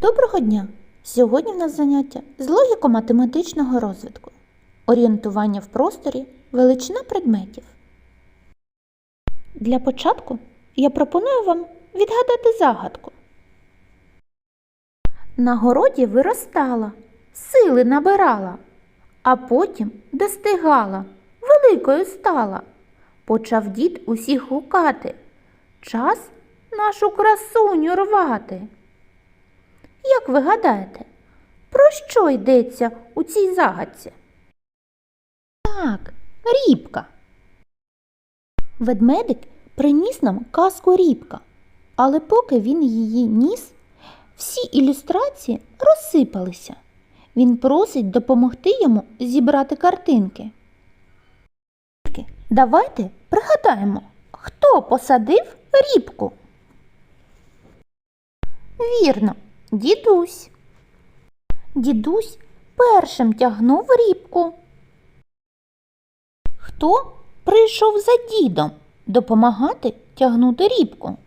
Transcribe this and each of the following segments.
Доброго дня! Сьогодні в нас заняття з логіко-математичного розвитку, орієнтування в просторі, величина предметів. Для початку я пропоную вам відгадати загадку. На городі виростала, сили набирала, а потім достигала, великою стала. Почав дід усіх гукати. Час нашу красуню рвати. Як ви гадаєте, про що йдеться у цій загадці? Так, рібка. Ведмедик приніс нам казку рібка, але поки він її ніс, всі ілюстрації розсипалися. Він просить допомогти йому зібрати картинки. Давайте пригадаємо, хто посадив рібку. Вірно, дідусь. Дідусь першим тягнув рібку. Хто прийшов за дідом допомагати тягнути рібку?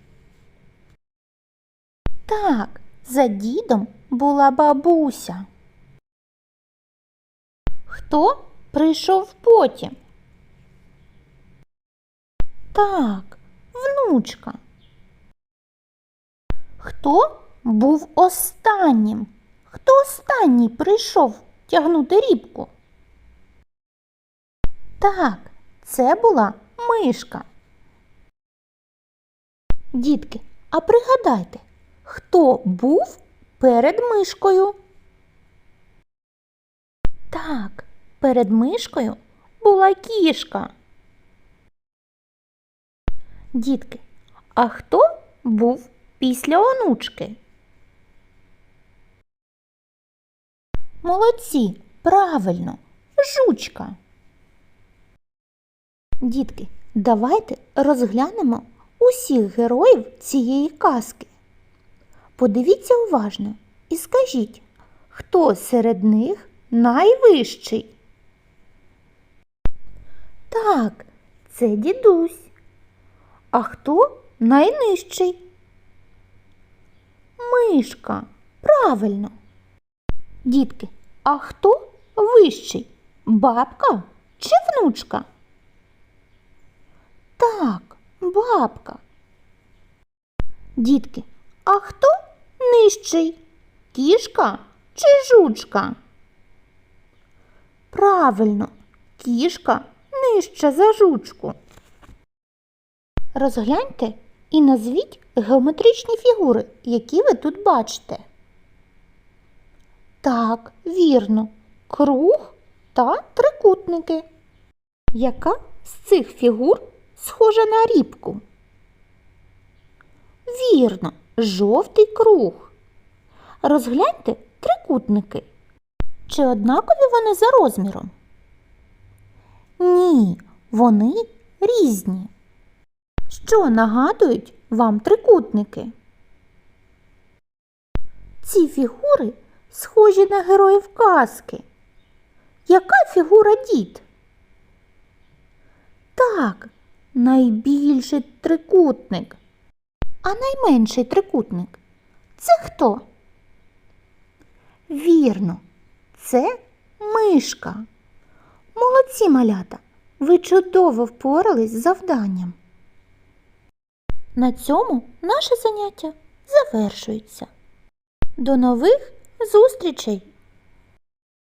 Так, за дідом була бабуся. Хто прийшов потім? Так, внучка. Хто був останнім? Хто останній прийшов тягнути рібку? Так, це була мишка. Дітки, а пригадайте, хто був перед мишкою? Так, перед мишкою була кішка. Дітки, а хто був після онучки? Молодці, правильно, жучка. Дітки, давайте розглянемо усіх героїв цієї казки. Подивіться уважно і скажіть, хто серед них найвищий? Так, це дідусь. А хто найнижчий? Мишка. Правильно. Дітки, а хто вищий? Бабка чи внучка? Так, бабка. Дітки, а хто нижчий? Кішка чи жучка? Правильно, кішка нижча за жучку. Розгляньте і назвіть геометричні фігури, які ви тут бачите. Так, вірно, круг та трикутники. Яка з цих фігур схожа на рібку? Вірно, жовтий круг. Розгляньте трикутники. Чи однакові вони за розміром? Ні, вони різні. Що нагадують вам трикутники? Ці фігури схожі на героїв казки. Яка фігура дід? Так, найбільший трикутник. А найменший трикутник це хто? Вірно, це мишка. Молодці малята, ви чудово впорались з завданням. На цьому наше заняття завершується. До нових зустрічей!